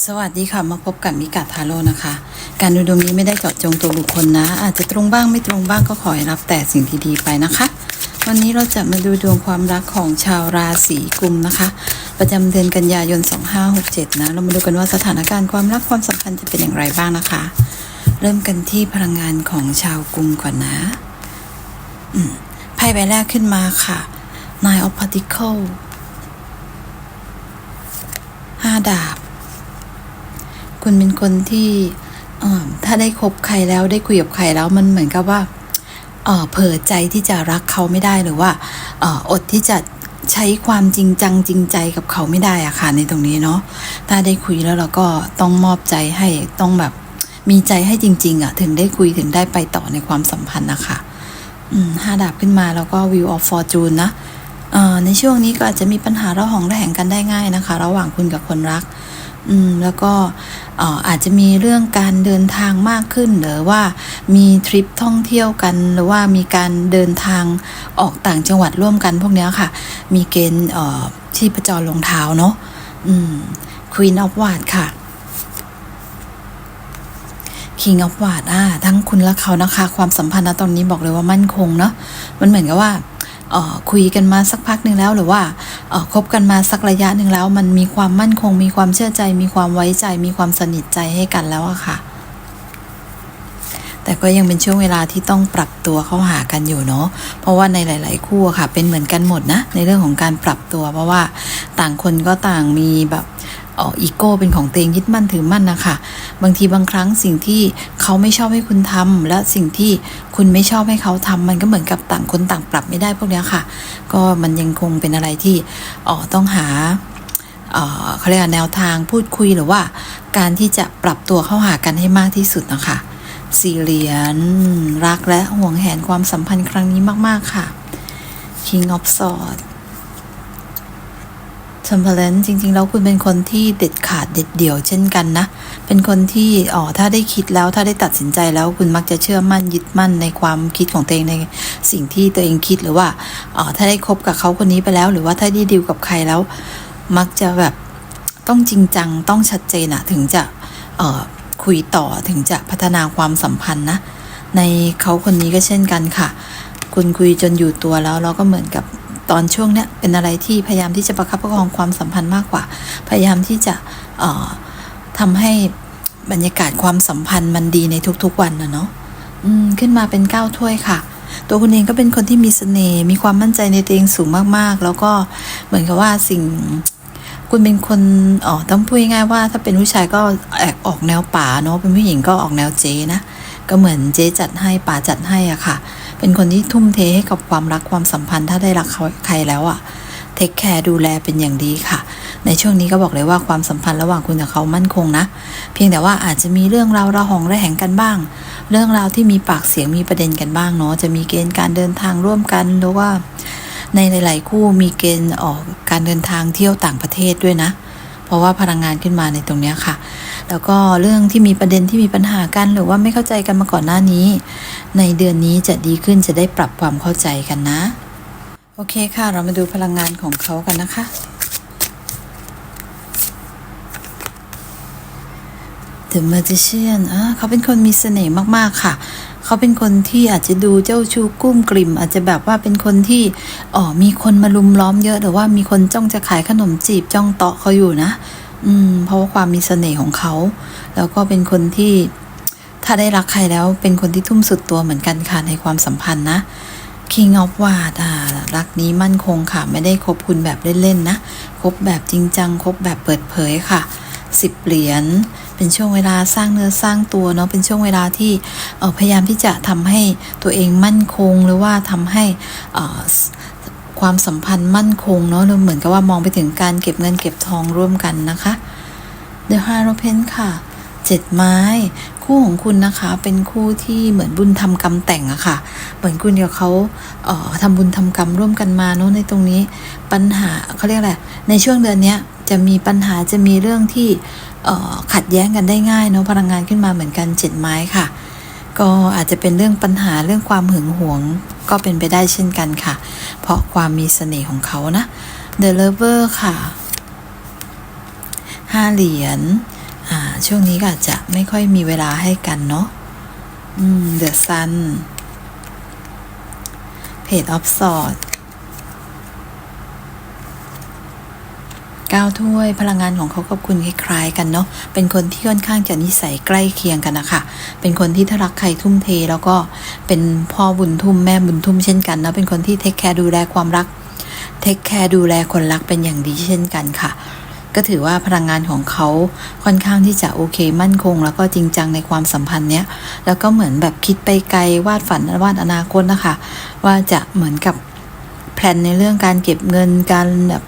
สวัสดีค่ะ มาพบกับมิกาทาโร่นะคะ การดูดวงนี้ไม่ได้เจาะจงตัวบุคคลนะ อาจจะตรงบ้างไม่ตรงบ้างก็ขอให้รับแต่สิ่งที่ดีไปนะคะ วันนี้เราจะมาดูดวงความรักของชาวราศีกุมนะคะ ประจำเดือนกันยายน 2567 นะ เรามาดูกันว่าสถานการณ์ความรักความสัมพันธ์จะเป็นอย่างไรบ้างนะคะ เริ่มกันที่พลังงานของชาวกุมก่อนนะไพ่ใบแรกขึ้นมาค่ะ Nine of Pentacles ห้าดาบ คุณเป็นคนที่ถ้าได้คบใครแล้วได้คุยกับใครแล้วมันเหมือนกับว่าเอ่อเผลอใจที่จะรักเขาไม่ได้หรือว่าอดที่จะใช้ความจริงจังจริงใจกับเขาไม่ได้อะค่ะในตรงนี้เนาะถ้าได้คุยแล้วเราก็ต้องมอบใจให้ต้องแบบมีใจให้จริง ๆอะถึงได้คุยถึงได้ไปต่อในความสัมพันธ์นะคะห้าดาบขึ้นมาแล้วก็ view of fortune นะในช่วงนี้ก็อาจจะมีปัญหาระหองระแหงกันได้ง่ายนะคะ ระหว่างคุณกับคนรัก อืมแล้วก็ออาจจะมีเรื่องการเดินทางมากขึ้น หรือว่ามีทริปท่องเที่ยวกัน หรือว่ามีการเดินทางออกต่างจังหวัดร่วมกันพวกเนี้ยค่ะ มีเกณฑ์ที่ประจรลงเท้าเนาะอืม Queen of w a d ค่ะ King of w a d อ่าทั้งคุณและเขานะคะ ความสัมพันธ์นะตอนนี้บอกเลยว่ามั่นคงเนาะมันเหมือนกับว่า คุยกันมาสักพักหนึ่งแล้วหรือว่าคบกันมาสักระยะหนึ่งแล้ว มันมีความมั่นคง มีความเชื่อใจ มีความไว้ใจ มีความสนิทใจให้กันแล้วอะค่ะ แต่ก็ยังเป็นช่วงเวลาที่ต้องปรับตัวเข้าหากันอยู่เนาะเพราะว่าในหลาย ๆ คู่ค่ะ เป็นเหมือนกันหมดนะในเรื่องของการปรับตัว เพราะว่าต่างคนก็ต่างมีแบบ เอ๋ออีโก้เป็นของตัวเองยึดมั่นถือมั่นนะคะบางทีบางครั้งสิ่งที่เขาไม่ชอบให้คุณทำและสิ่งที่คุณไม่ชอบให้เขาทำมันก็เหมือนกับต่างคนต่างปรับไม่ได้พวกนี้ค่ะ ก็มันยังคงเป็นอะไรที่อ๋อต้องหาเอ่อเขาเรียกแนวทางพูดคุยหรือว่า การที่จะปรับตัวเข้าหากันให้มากที่สุดนะคะสี่เหรียญรักและห่วงแหนความสัมพันธ์ครั้งนี้มาก ๆ ค่ะ King of Swords ทัมเพลนจริง ๆ แล้วคุณเป็นคนที่เด็ดขาดเด็ดเดี่ยวเช่นกันนะ เป็นคนที่อ๋อถ้าได้คิดแล้วถ้าได้ตัดสินใจแล้วคุณมักจะเชื่อมั่นยึดมั่นในความคิดของตัวเองในสิ่งที่ตัวเองคิดหรือว่าอ๋อถ้าได้คบกับเขาคนนี้ไปแล้ว หรือว่าถ้าได้ดีลกับใครแล้ว มักจะแบบต้องจริงจังต้องชัดเจนอะถึงจะเอ่อคุยต่อถึงจะพัฒนาความสัมพันธ์นะ ในเขาคนนี้ก็เช่นกันค่ะ คุณคุยจนอยู่ตัวแล้วเราก็เหมือนกับ ตอนช่วงเนี้ยเป็นอะไรที่พยายามที่จะประคับประคองความสัมพันธ์มากกว่า พยายามที่จะเอ่อทำให้บรรยากาศความสัมพันธ์มันดีในทุกๆวันนะเนาะอืมขึ้นมาเป็นเก้าถ้วยค่ะ ตัวคุณเองก็เป็นคนที่มีเสน่ห์มีความมั่นใจในตัวเองสูงมากๆ แล้วก็เหมือนกับว่าสิ่งคุณเป็นคนอ๋อต้องพูดง่ายๆว่า ถ้าเป็นผู้ชายก็แอบออกแนวป่าเนาะเป็นผู้หญิงก็ออกแนวเจ๊นะ ก็เหมือนเจ๊จัดให้ป่าจัดให้อะค่ะ เป็นคนที่ทุ่มเทให้กับความรักความสัมพันธ์ถ้าได้รักเขาใครแล้วอะเทคแคร์ดูแลเป็นอย่างดีค่ะ ในช่วงนี้ก็บอกเลยว่าความสัมพันธ์ระหว่างคุณกับเขามั่นคงนะ เพียงแต่ว่าอาจจะมีเรื่องราวระหองระแหงกันบ้าง เรื่องราวที่มีปากเสียงมีประเด็นกันบ้างเนาะจะมีเกณฑ์การเดินทางร่วมกันหรือว่าในหลาย ๆ คู่มีเกณฑ์ออกการเดินทางเที่ยวต่างประเทศด้วยนะ ราะว่าพลังงานขึ้นมาในตรงนี้ค่ะ แล้วก็เรื่องที่มีประเด็นที่มีปัญหากัน หรือว่าไม่เข้าใจกันมาก่อนหน้านี้ ในเดือนนี้จะดีขึ้นจะได้ปรับความเข้าใจกันนะ โอเคค่ะ เรามาดูพลังงานของเขากันนะคะ The Magician อ่าเขาเป็นคนมีเสน่ห์มากๆค่ะ เขาเป็นคนที่อาจจะดูเจ้าชู้กุ้มกลิ่ม อาจจะแบบว่าเป็นคนที่อ๋อมีคนมาลุมล้อมเยอะหรือว่ามีคนจ้องจะขายขนมจีบจ้องเตาะเขาอยู่นะ อืม เพราะว่าความมีเสน่ห์ของเขา แล้วก็เป็นคนที่ถ้าได้รักใครแล้วเป็นคนที่ทุ่มสุดตัวเหมือนกันค่ะในความสัมพันธ์นะ King of w a d อ่ารักนี้มั่นคงค่ะ ไม่ได้คบคุณแบบเล่น ๆ นะ คบแบบจริงจัง คบแบบเปิดเผยค่ะสิบเหรียญ เป็นช่วงเวลาสร้างเนื้อสร้างตัวเนาะเป็นช่วงเวลาที่พยายามที่จะทำให้ตัวเองมั่นคงหรือว่าทำให้ความสัมพันธ์มั่นคงเนาะเหมือนกับว่ามองไปถึงการเก็บเงินเก็บทองร่วมกันนะคะ The h i e r o p h a n ค่ะเจ็ดไม้คู่ของคุณนะคะเป็นคู่ที่เหมือนบุญทำกรรมแต่งอะค่ะ เหมือนคุณกับเขาเอ่อทำบุญทำกรรมร่วมกันมาเนาะในตรงนี้ปัญหาเขาเรียกอะไรในช่วงเดือนเนี้ย จะมีปัญหาจะมีเรื่องที่ขัดแย้งกันได้ง่ายเนาะพลังงานขึ้นมาเหมือนกันเจ็ดไม้ค่ะ ก็อาจจะเป็นเรื่องปัญหาเรื่องความหึงหวงก็เป็นไปได้เช่นกันค่ะ เพราะความมีเสน่ห์ของเขานะ The Lover ค่ะห้าเหรียญช่วงนี้ก็อาจจะไม่ค่อยมีเวลาให้กันเนาะเดอะซันเพจออฟสอด 9 ถ้วย พลังงานของเขากับคุณคล้ายกันเนาะ เป็นคนที่ค่อนข้างจะนิสัยใกล้เคียงกันนะคะ เป็นคนที่ถ้ารักใครทุ่มเท แล้วก็เป็นพ่อบุญทุ่มแม่บุญทุ่มเช่นกันเนาะ เป็นคนที่เทคแคร์ดูแลความรัก เทคแคร์ดูแลคนรักเป็นอย่างดีเช่นกันค่ะ ก็ถือว่าพลังงานของเขาค่อนข้างที่จะโอเค มั่นคง แล้วก็จริงจังในความสัมพันธ์เนี้ย แล้วก็เหมือนแบบคิดไปไกลวาดฝันวาดอนาคตนะคะ ว่าจะเหมือนกับแพลนในเรื่องการเก็บเงินการแบบ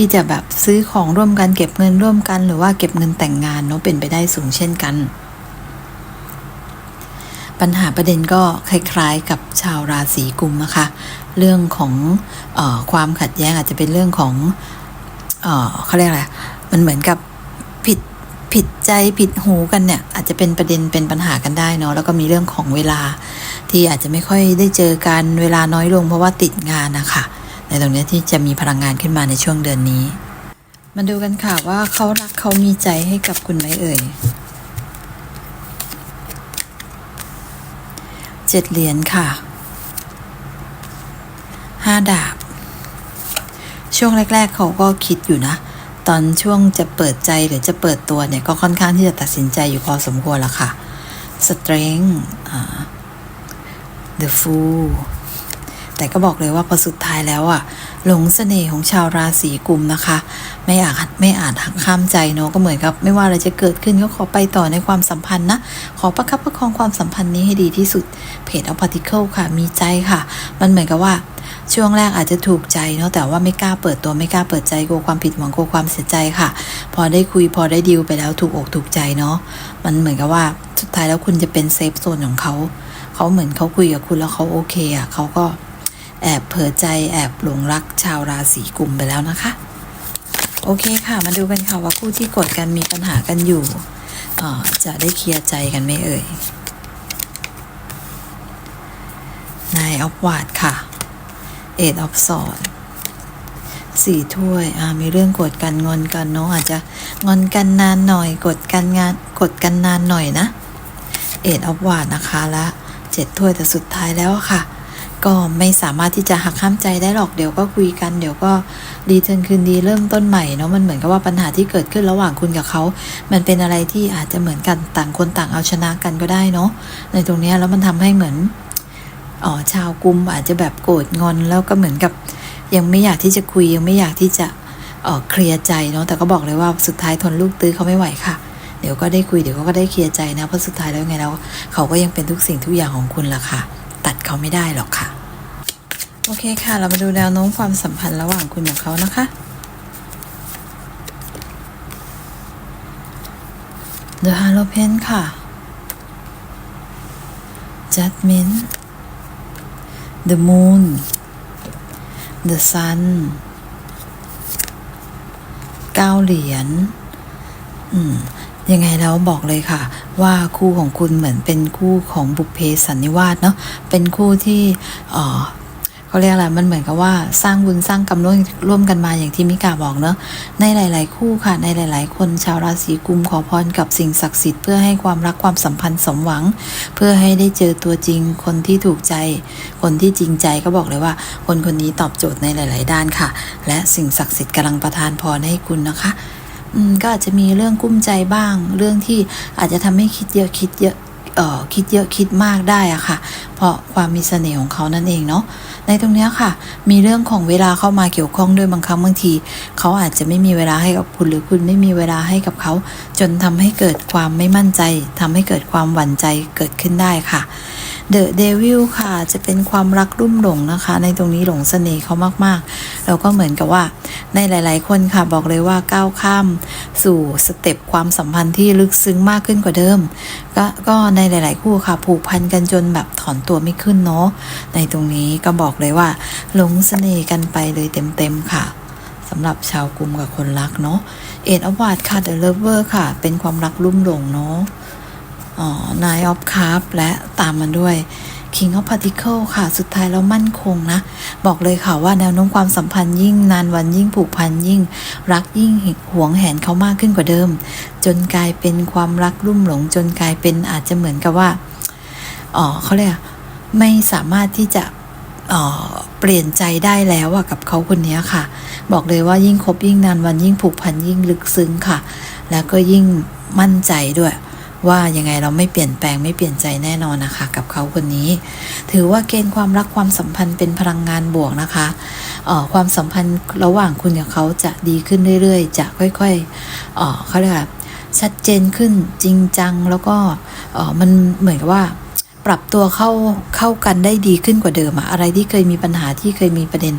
ที่จะแบบซื้อของร่วมกันเก็บเงินร่วมกัน หรือว่าเก็บเงินแต่งงานเนาะเป็นไปได้สูงเช่นกัน ปัญหาประเด็นก็คล้ายๆกับชาวราศีกุมนะคะ เรื่องของออความขัดแย้งอาจจะเป็นเรื่องของเออเขาเรียกอะไรมันเหมือนกับผิดผิดใจผิดหูกันเนี่ย อาจจะเป็นประเด็นเป็นปัญหากันได้เนาะแล้วก็มีเรื่องของเวลาที่อาจจะไม่ค่อยได้เจอกันเวลาน้อยลงเพราะว่าติดงานนะคะ ในตรงนี้ที่จะมีพลังงานขึ้นมาในช่วงเดือนนี้ มาดูกันค่ะว่าเขารักเขามีใจให้กับคุณไหมเอ่ยเจ็ดเหรียญค่ะห้าดาบ ช่วงแรก ๆ เขาก็คิดอยู่นะ ตอนช่วงจะเปิดใจหรือจะเปิดตัวเนี่ย ก็ค่อนข้างที่จะตัดสินใจอยู่พอสมควรแล้วค่ะ strength อ่า the fool แต่ก็บอกเลยว่าพอสุดท้ายแล้วอะหลงเสน่ห์ของชาวราศีกุมนะคะ ไม่อาจไม่อาจหักข้ามใจเนาะก็เหมือนกับ ไม่ว่าอะไรจะเกิดขึ้นก็ขอไปต่อในความสัมพันธ์นะ ขอประคับประคองความสัมพันธ์นี้ให้ดีที่สุดเพจเอาพาร์ติเคิลค่ะ มีใจค่ะ มันเหมือนกับว่าช่วงแรกอาจจะถูกใจเนาะแต่ว่าไม่กล้าเปิดตัวไม่กล้าเปิดใจกลัวความผิดหวังกลัวความเสียใจค่ะ พอได้คุยพอได้ดีลไปแล้วถูกอกถูกใจเนาะมันเหมือนกับว่าสุดท้ายแล้วคุณจะเป็นเซฟโซนของเขาเขาเหมือนเขาคุยกับคุณแล้วเขาโอเคอะเขาก็ แอบเผลอใจแอบหลงรักชาวราศีกุมไปแล้วนะคะ โอเคค่ะ มาดูกันค่ะว่าคู่ที่กดกันมีปัญหากันอยู่จะได้เคลียร์ใจกันไหมเอ่ยนายออฟวาดค่ะเอ็ดออฟสอดสี่ถ้วยอ่ามีเรื่องกดกันงอนกันเนาะอาจจะงอนกันนานหน่อยกดกันงานกดกันนานหน่อยนะเอ็ดออฟวาดนะคะและเจ็ดถ้วยแต่สุดท้ายแล้วค่ะ ก็ไม่สามารถที่จะหักข้ามใจได้หรอกเดี๋ยวก็คุยกัน เดี๋ยวก็ดีเทินคืนดีเริ่มต้นใหม่เนาะมันเหมือนกับว่าปัญหาที่เกิดขึ้นระหว่างคุณกับเขา มันเป็นอะไรที่อาจจะเหมือนกันต่างคนต่างเอาชนะกันก็ได้เนาะในตรงนี้แล้วมันทำให้เหมือนอ๋อชาวกลุ่มอาจจะแบบโกรธงอนแล้วก็เหมือนกับ ยังไม่อยากที่จะคุยยังไม่อยากที่จะเออเคลียร์ใจเนาะแต่ก็บอกเลยว่าสุดท้ายทนลูกตื้อเขาไม่ไหวค่ะ เดี๋ยวก็ได้คุยเดี๋ยวก็ได้เคลียร์ใจนะเพราะสุดท้ายแล้วไงแล้วเขาก็ยังเป็นทุกสิ่งทุกอย่างของคุณล่ะค่ะ ตัดเขาไม่ได้หรอกค่ะ โอเคค่ะ เรามาดูแนวโน้มความสัมพันธ์ระหว่างคุณกับเขานะคะ The h a l o p e n ค่ะ Judgment The Moon The Sun เก้าเหรียญอืม ยังไงแล้วบอกเลยค่ะ ว่าคู่ของคุณเหมือนเป็นคู่ของบุพเพสันนิวาสเนาะเป็นคู่ที่เออเขาเรียกอะไรมันเหมือนกับว่าสร้างบุญสร้างกรรมร่วมร่วมกันมาอย่างที่มิกาบอกเนาะในหลาย ๆ คู่ค่ะในหลาย ๆ คนชาวราศีกุมขอพรกับสิ่งศักดิ์สิทธิ์เพื่อให้ความรักความสัมพันธ์สมหวัง เพื่อให้ได้เจอตัวจริงคนที่ถูกใจ คนที่จริงใจก็บอกเลยว่า คนคนนี้ตอบโจทย์ในหลาย ๆ ด้านค่ะ และสิ่งศักดิ์สิทธิ์กำลังประทานพรให้คุณนะคะ ก็อาจจะมีเรื่องกุ้มใจบ้าง เรื่องที่อาจจะทำให้คิดเยอะคิดเยอะเออคิดเยอะคิดมากได้อะค่ะ เพราะความมีเสน่ห์ของเขานั่นเองเนาะในตรงนี้ค่ะ มีเรื่องของเวลาเข้ามาเกี่ยวข้องด้วยบางครั้งบางที เขาอาจจะไม่มีเวลาให้กับคุณหรือคุณไม่มีเวลาให้กับเขา จนทำให้เกิดความไม่มั่นใจทำให้เกิดความหวั่นใจเกิดขึ้นได้ค่ะ เดอะเดวิลค่ะ จะเป็นความรักรุ่มหลงนะคะ ในตรงนี้หลงเสน่ห์เขามากๆ แล้วก็เหมือนกับว่า ในหลาย ๆ คนค่ะบอกเลยว่าก้าวข้ามสู่สเต็ปความสัมพันธ์ที่ลึกซึ้งมากขึ้นกว่าเดิม ก็ก็ในหลาย ๆ คู่ค่ะ ผูกพันกันจนแบบถอนตัวไม่ขึ้นเนาะในตรงนี้ก็บอกเลยว่าหลงเสน่ห์กันไปเลยเต็ม ๆ ค่ะสำหรับชาวกลุ่มกับคนรักเนาะเอ็ดอวาดค่ะ The Lover ค่ะ เป็นความรักรุ่มหลงเนาะ นายออฟคาร์และตามมันด้วย King of Particle ค่ะ สุดท้ายแล้วมั่นคงนะ บอกเลยค่ะว่าแนวโน้มความสัมพันธ์ยิ่งนานวันยิ่งผูกพันยิ่ง รักยิ่งหวงแหนเขามากขึ้นกว่าเดิม จนกลายเป็นความรักรุ่มหลง จนกลายเป็นอาจจะเหมือนกับว่าอ๋อเขาเรียกไม่สามารถที่จะเปลี่ยนใจได้แล้วกับเขาคนนี้ค่ะ บอกเลยว่ายิ่งคบยิ่งนานวันยิ่งผูกพันยิ่งลึกซึ้งค่ะ แล้วก็ยิ่งมั่นใจด้วย ว่ายังไงเราไม่เปลี่ยนแปลงไม่เปลี่ยนใจแน่นอนนะคะ กับเขาคนนี้ ถือว่าเกณฑ์ความรักความสัมพันธ์เป็นพลังงานบวกนะคะออความสัมพันธ์ระหว่างคุณกับเขาจะดีขึ้นเรื่อยๆ จะค่อยๆเขาเรียกว่าชัดเจนขึ้นจริงจังแล้วก็มันเหมือนกับว่าปรับตัวเข้าเข้ากันได้ดีขึ้นกว่าเดิมอะอะไรที่เคยมีปัญหาที่เคยมีประเด็น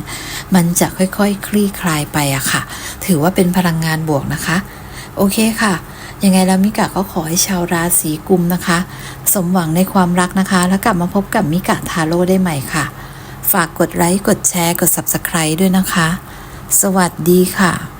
มันจะค่อยๆคคลี่คลายไปอะค่ะ ถือว่าเป็นพลังงานบวกนะคะ โอเคค่ะ ยังไงแล้วมิกะก็ขอให้ชาวราศีกุมนะคะ สมหวังในความรักนะคะ แล้วกลับมาพบกับมิกะทาโร่ได้ใหม่ค่ะ ฝากกดไลค์กดแชร์กด Subscribe ด้วยนะคะ สวัสดีค่ะ